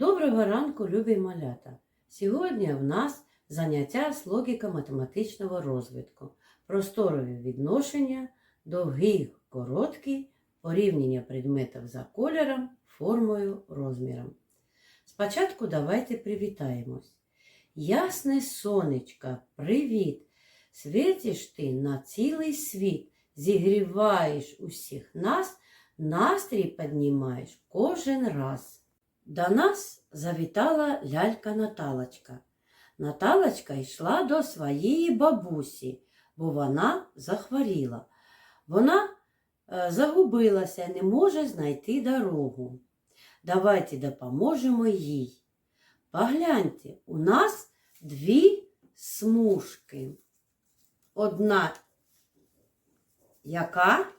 Доброго ранку, любі малята! Сьогодні в нас заняття з логіко-математичного розвитку, просторові відношення, довгі, короткі, порівняння предметів за кольором, формою, розміром. Спочатку давайте привітаємось. Ясне сонечко, привіт! Світиш ти на цілий світ, зігріваєш усіх нас, настрій піднімаєш кожен раз. До нас завітала лялька Наталочка. Наталочка йшла до своєї бабусі, бо вона захворіла. Вона е, загубилася, не може знайти дорогу. Давайте допоможемо їй. Погляньте, у нас дві смужки. Одна яка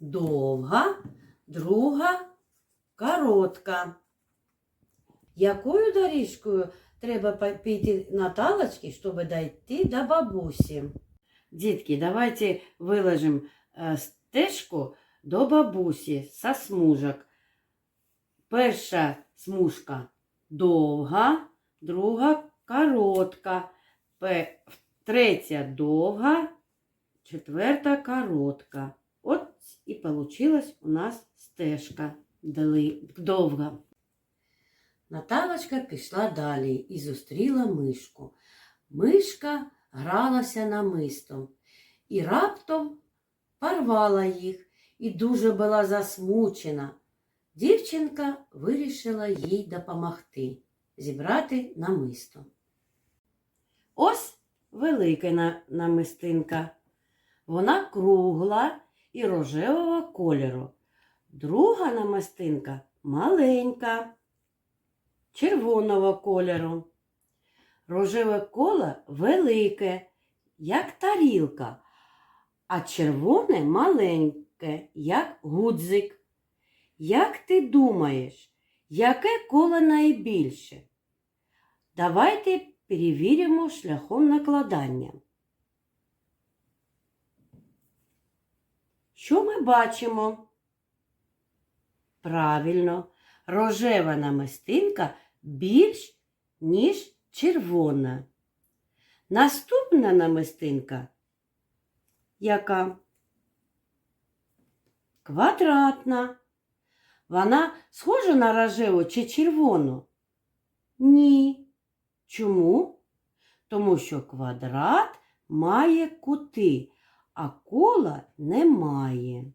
довга, друга коротка. Якою доріжкою треба піти Наталочки, щоб дійти до бабусі? Дітки, давайте виложимо е, стежку до бабусі со смужок. Перша смужка довга, друга коротка, третя довга, четверта коротка. І получилась у нас стежка довга. Наталочка пішла далі і зустріла мишку. Мишка гралася намистом і раптом порвала їх і дуже була засмучена. Дівчинка вирішила їй допомогти зібрати намисто. Ось велика намистинка. Вона кругла і рожевого кольору. Друга намистинка маленька, червоного кольору. Рожеве коло велике, як тарілка, а червоне маленьке, як гудзик. Як ти думаєш, яке коло найбільше? Давайте перевіримо шляхом накладання. Що ми бачимо? Правильно, рожева намистинка більш, ніж червона. Наступна намистинка яка? Квадратна. Вона схожа на рожеву чи червону? Ні. Чому? Тому що квадрат має кути, а кола немає.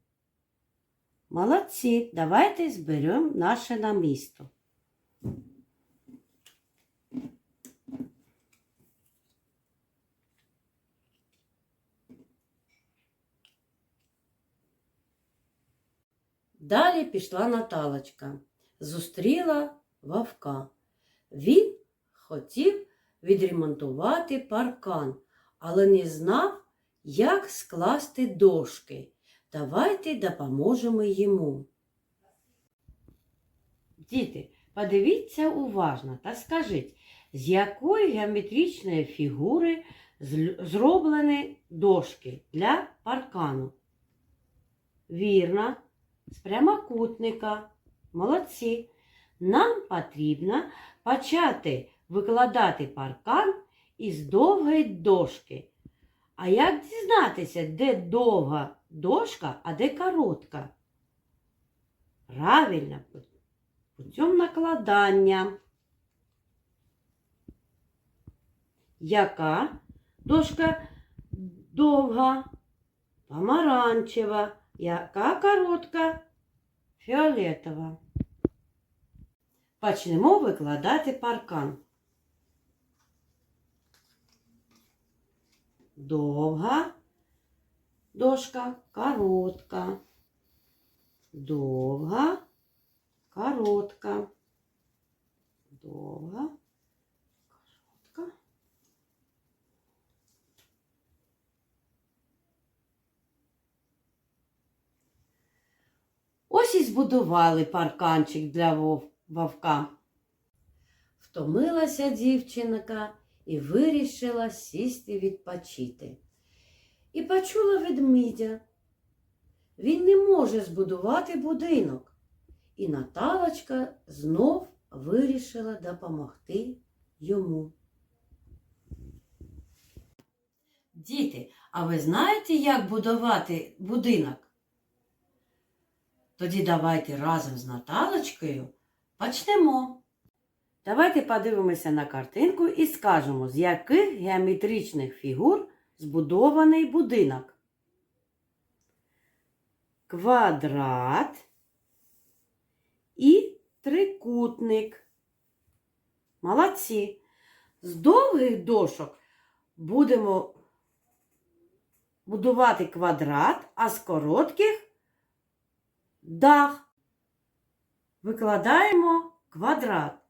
Молодці, давайте зберемо наше намісто. Далі пішла Наталочка, зустріла вовка. Він хотів відремонтувати паркан, але не знав, як скласти дошки. Давайте допоможемо йому. Діти, подивіться уважно та скажіть, з якої геометричної фігури зроблені дошки для паркану? Вірно, з прямокутника. Молодці. Нам потрібно почати викладати паркан із довгої дошки. А як дізнатися, де довга дошка, а де коротка? Правильно, путем накладання. Яка дошка довга, помаранчева, яка коротка, фіолетова. Почнемо викладати паркан. Довга дошка, коротка. Довга, коротка. Довга, коротка. Ось і збудували парканчик для вовка. Втомилася дівчинка і вирішила сісти відпочити. І почула ведмідя. Він не може збудувати будинок і Наталочка знов вирішила допомогти йому. Діти, а ви знаєте, як будувати будинок? Тоді давайте разом з Наталочкою почнемо. Давайте подивимося на картинку і скажемо, з яких геометричних фігур збудований будинок. Квадрат і трикутник. Молодці. З довгих дошок будемо будувати квадрат, а з коротких дах. Викладаємо квадрат.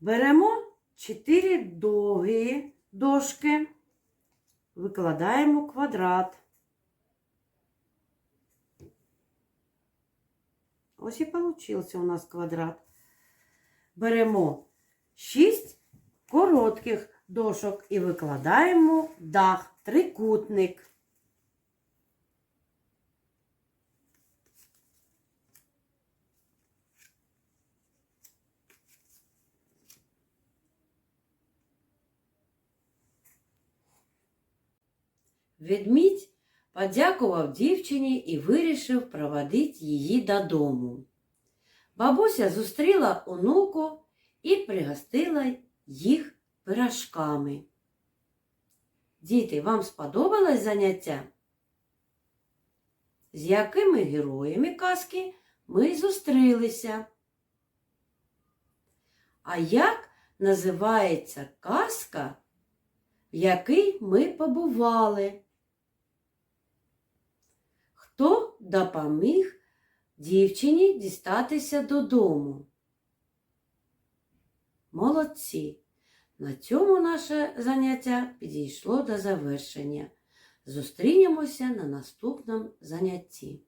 Беремо чотири довгі дошки, викладаємо квадрат. Ось і получився у нас квадрат. Беремо шість коротких дошок і викладаємо дах, трикутник. Ведмідь подякував дівчині і вирішив проводити її додому. Бабуся зустріла онуку і пригостила їх пирожками. Діти, вам сподобалось заняття? З якими героями казки ми зустрілися? А як називається казка, в якій ми побували? Хто допоміг дівчині дістатися додому? Молодці! На цьому наше заняття підійшло до завершення. Зустрінемося на наступному занятті.